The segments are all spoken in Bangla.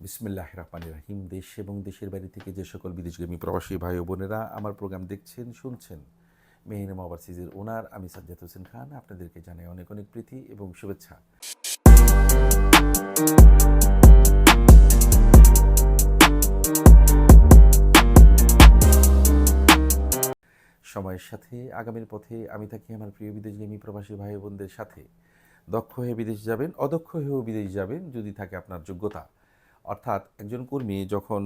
বিসমিল্লাহ রহমান রাহিম দেশ এবং দেশের বাইরে থেকে যে সকল বিদেশগামী প্রবাসী ভাই বোনেরা আমার প্রোগ্রাম দেখছেন, শুনছেন মেহিনাম ওভারসিজের ওনার আমি সাজ্জাদ হোসেন খান, আপনাদেরকে জানাই অনেক অনেক প্রীতি এবং শুভেচ্ছা। সময়ের সাথে, আগামীর পথে আমি থাকি আমার প্রিয় বিদেশগামী প্রবাসী ভাই বোনদের সাথে। দক্ষ হয়ে বিদেশ যাবেন, অদক্ষ হয়েও বিদেশ যাবেন যদি থাকে আপনার যোগ্যতা। অর্থাৎ একজন কর্মী যখন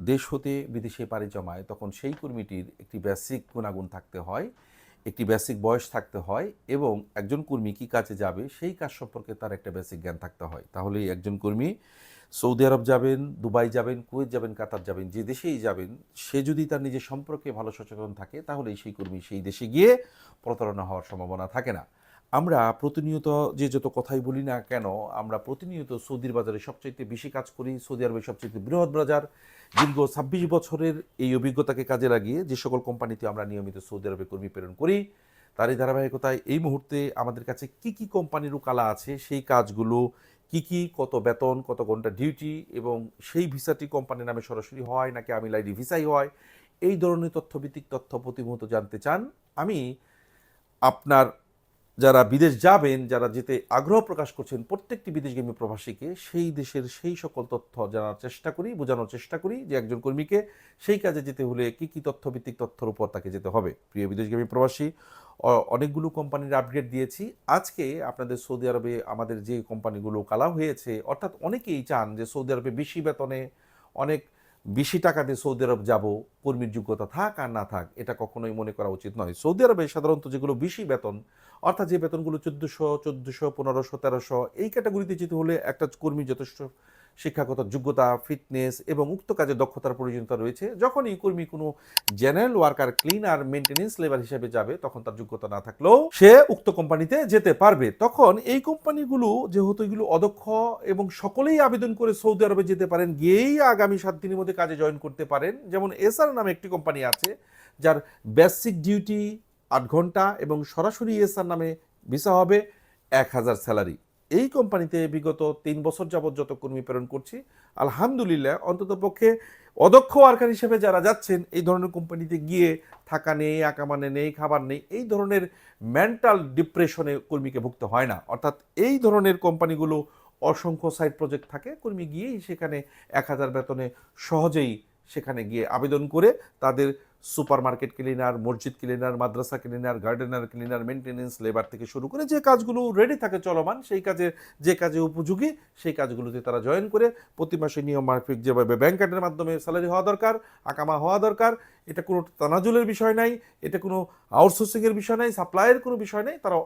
দেশ হতে বিদেশে পাড়ি জমায়, তখন সেই কর্মীটির একটি বেসিক গুণাগুণ থাকতে হয়, একটি বেসিক বয়স থাকতে হয় এবং একজন কর্মী কী কাজে যাবে সেই কাজ সম্পর্কে তার একটা বেসিক জ্ঞান থাকতে হয়। তাহলেই একজন কর্মী সৌদি আরব যাবেন, দুবাই যাবেন, কুয়েত যাবেন, কাতার যাবেন, যে দেশেই যাবেন, সে যদি তার নিজের সম্পর্কে ভালো সচেতন থাকে, তাহলেই সেই কর্মী সেই দেশে গিয়ে প্রতারণা হওয়ার সম্ভাবনা থাকে না। আমরা প্রতিনিয়ত যে যত কথাই বলি না কেন, আমরা প্রতিনিয়ত সৌদির বাজারে সবচাইতে বেশি কাজ করি, সৌদি আরবের সবচাইতে বৃহৎ বাজার। দীর্ঘ ছাব্বিশ বছরের এই অভিজ্ঞতাকে কাজে লাগিয়ে যে সকল কোম্পানিতে আমরা নিয়মিত সৌদি আরবে কর্মী প্রেরণ করি, তারই ধারাবাহিকতায় এই মুহূর্তে আমাদের কাছে কি কি কোম্পানির কালা আছে, সেই কাজগুলো কি কি, কত বেতন, কত ঘণ্টা ডিউটি এবং সেই ভিসাটি কোম্পানির নামে সরাসরি হয় নাকি আমি লাইডি ভিসাই হয়, এই ধরনের তথ্যভিত্তিক তথ্য প্রতি মুহূর্ত জানতে চান। আমি আপনার যারা বিদেশ যাবেন, যারা যেতে আগ্রহ প্রকাশ করছেন, প্রত্যেকটি বিদেশগামী প্রবাসীকে সেই দেশের সেই সকল তথ্য জানার চেষ্টা করি, বোঝানোর চেষ্টা করি যে একজন কর্মীকে সেই কাজে যেতে হলে কি কি তথ্যভিত্তিক তথ্যের উপর তাকে যেতে হবে। প্রিয় বিদেশগামী প্রবাসী অনেকগুলো কোম্পানির আপডেট দিয়েছি। আজকে আপনাদের সৌদি আরবে আমাদের যে কোম্পানিগুলো কালা হয়েছে, অর্থাৎ অনেকেই চান যে সৌদি আরবে বেশি বেতনে অনেক বেশি টাকা দিয়ে সৌদি আরব যাব, কর্মীর যোগ্যতা থাক আর না থাক, এটা কখনোই মনে করা উচিত নয়। সৌদি আরবে সাধারণত যেগুলো বেশি বেতন, অর্থাৎ যে বেতনগুলো চোদ্দোশো চোদ্দোশো, পনেরোশো, তেরোশো, এই ক্যাটাগরিতে যেতে হলে একটা কর্মী যথেষ্ট শিক্ষাগত যোগ্যতা ফিটনেস এবং উক্ত কাজে দক্ষতার প্রয়োজনীয়তা রয়েছে। যখন এই কর্মী কোনো general worker cleaner maintenance labour হিসেবে যাবে, তখন তার যোগ্যতা না থাকলেও সে উক্ত কোম্পানিতে যেতে পারবে। তখন এই কোম্পানিগুলো যেহেতু এগুলো অদক্ষ এবং সকলেই আবেদন করে সৌদি আরবে যেতে পারেন, গিয়েই আগামী সাত দিনের মধ্যে কাজে জয়েন করতে পারেন। যেমন এসআর নামে একটি কোম্পানি আছে, যার বেসিক ডিউটি আট ঘণ্টা এবং সরাসরি এসআর নামে ভিসা হবে এক হাজার স্যালারি এই কোম্পানিতে বিগত তিন বছর যাবৎ যত কর্মী প্রেরণ করছি, আলহামদুলিল্লাহ অন্ততপক্ষে অদক্ষ ওয়ার্কার হিসেবে যারা যাচ্ছেন, এই ধরনের কোম্পানিতে গিয়ে থাকা নেই আকামানে নেই, খাবার নেই, এই ধরনের মেন্টাল ডিপ্রেশনে কর্মীকে ভুগতে হয় না। অর্থাৎ এই ধরনের কোম্পানিগুলো অসংখ্য সাইড প্রজেক্ট থাকে, কর্মী গিয়েই সেখানে এক হাজার বেতনে সহজেই সেখানে গিয়ে আবেদন করে তাদের সুপার মার্কেট ক্লিনার, মসজিদ ক্লিনার, মাদ্রাসা cleaner, gardener, cleaner maintenance labour থেকে শুরু করে যে কাজগুলো রেডি থাকে চলমান, সেই কাজে, যে কাজে উপযোগী, সেই কাজগুলোতে তারা জয়েন করে প্রতি মাসে নিয়ম মাফিক যেভাবে ব্যাংক কার্ডের মাধ্যমে স্যালারি হওয়া দরকার, আকামা হওয়া দরকার, এটা কোনো তানাজুলের বিষয় নাই, এটা কোনো আউটসোর্সিংয়ের বিষয় নাই সাপ্লাইয়ের কোনো বিষয় নেই তারা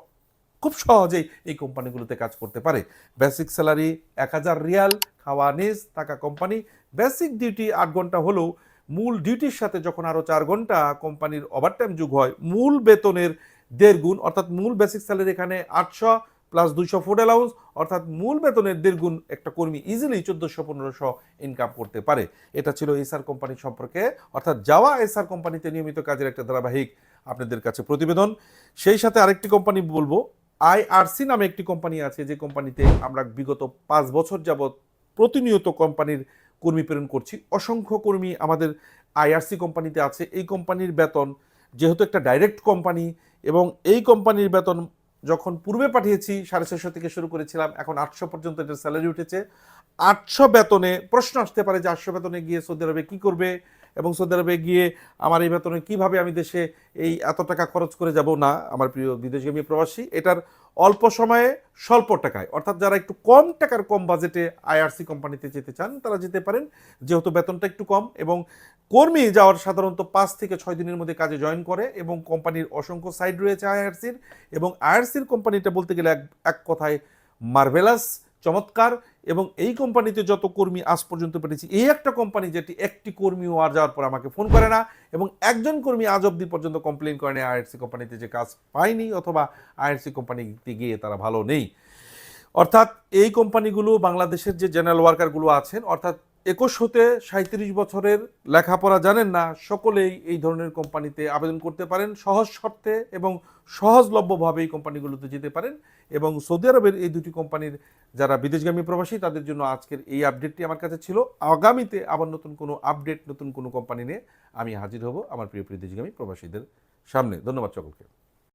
খুব সহজেই এই কোম্পানিগুলোতে কাজ করতে পারে। বেসিক স্যালারি এক হাজার রিয়াল, খাওয়া নিজ টাকা কোম্পানি বেসিক ডিউটি আট ঘণ্টা হলেও মূল ডিউটির সাথে যখন আরও চার ঘণ্টা কোম্পানির ওভারটাইম যুগ হয়, মূল বেতনের দেড় গুণ, অর্থাৎ মূল বেসিক স্যালারি এখানে আটশো প্লাস দুইশো ফুড অ্যালাউন্স অর্থাৎ মূল বেতনের দেড় গুণ একটা কর্মী ইজিলি চোদ্দোশো, পনেরোশো ইনকাম করতে পারে। এটা ছিল এসআর কোম্পানি সম্পর্কে, অর্থাৎ যাওয়া এসআর কোম্পানিতে নিয়মিত কাজের একটা ধারাবাহিক আপনাদের কাছে প্রতিবেদন। সেই সাথে আরেকটি কোম্পানি বলব আইআরসি নামে একটি কোম্পানি আছে, যে কোম্পানিতে আমরা বিগত পাঁচ বছর যাবৎ প্রতিনিয়ত কোম্পানির কর্মী প্রেরণ করছি। অসংখ্য কর্মী আমাদের আইআরসি কোম্পানিতে আছে। এই কোম্পানির বেতন যেহেতু একটা ডাইরেক্ট কোম্পানি এবং এই কোম্পানির বেতন যখন পূর্বে পাঠিয়েছি সাড়ে ছশো থেকে শুরু করেছিলাম, এখন আটশো পর্যন্ত এটার স্যালারি উঠেছে। আটশো বেতনে, প্রশ্ন আসতে পারে যে আটশো বেতনে গিয়ে সৌদি আরবে কী করবে এবং সৌদি আরবে গিয়ে আমার এই বেতনে কীভাবে আমি দেশে এই এত টাকা খরচ করে যাব? না, আমার প্রিয় বিদেশগামী প্রবাসী, এটার অল্প সময়ে স্বল্প টাকায়, অর্থাৎ যারা একটু কম টাকার কম বাজেটে আইআরসি কোম্পানিতে যেতে চান, তারা যেতে পারেন, যেহেতু বেতনটা একটু কম এবং কর্মী যাওয়ার সাধারণত পাঁচ থেকে ছয় দিনের মধ্যে কাজে জয়েন করে এবং কোম্পানির অসংখ্য সাইড রয়েছে আইআরসির এবং আইআরসির কোম্পানিটা বলতে গেলে এক এক কথায় মার্ভেলাস, চমৎকার এবং এই কোম্পানিতে যত কর্মী আজ পর্যন্ত পেরেছি, এই একটা কোম্পানি যেটি একটি কর্মী আর যাওয়ার পর আমাকে ফোন করে না এবং একজন কর্মী আজ অব্দি পর্যন্ত কমপ্লেন করেনি আইআরসি কোম্পানিতে যে কাজ পায়নি অথবা আইআরসি কোম্পানিতে গিয়ে তারা ভালো নেই। অর্থাৎ এই কোম্পানিগুলো, বাংলাদেশের যে জেনারেল ওয়ার্কারগুলো আছেন, অর্থাৎ একুশ হতে সাঁত্রিশ বছরের লেখাপড়া জানেন না, সকলেই এই ধরনের কোম্পানিতে আবেদন করতে পারেন, সহজ শর্তে এবং সহজলভ্যভাবে এই কোম্পানিগুলোতে যেতে পারেন এবং সৌদি আরবের এই দুটি কোম্পানির যারা বিদেশগামী প্রবাসী, তাদের জন্য আজকের এই আপডেটটি আমার কাছে ছিল। আগামীতে আবার নতুন কোনো আপডেট, নতুন কোনো কোম্পানি নিয়ে আমি হাজির হব আমার প্রিয় প্রিয় দেশগামী প্রবাসীদের সামনে। ধন্যবাদ সকলকে।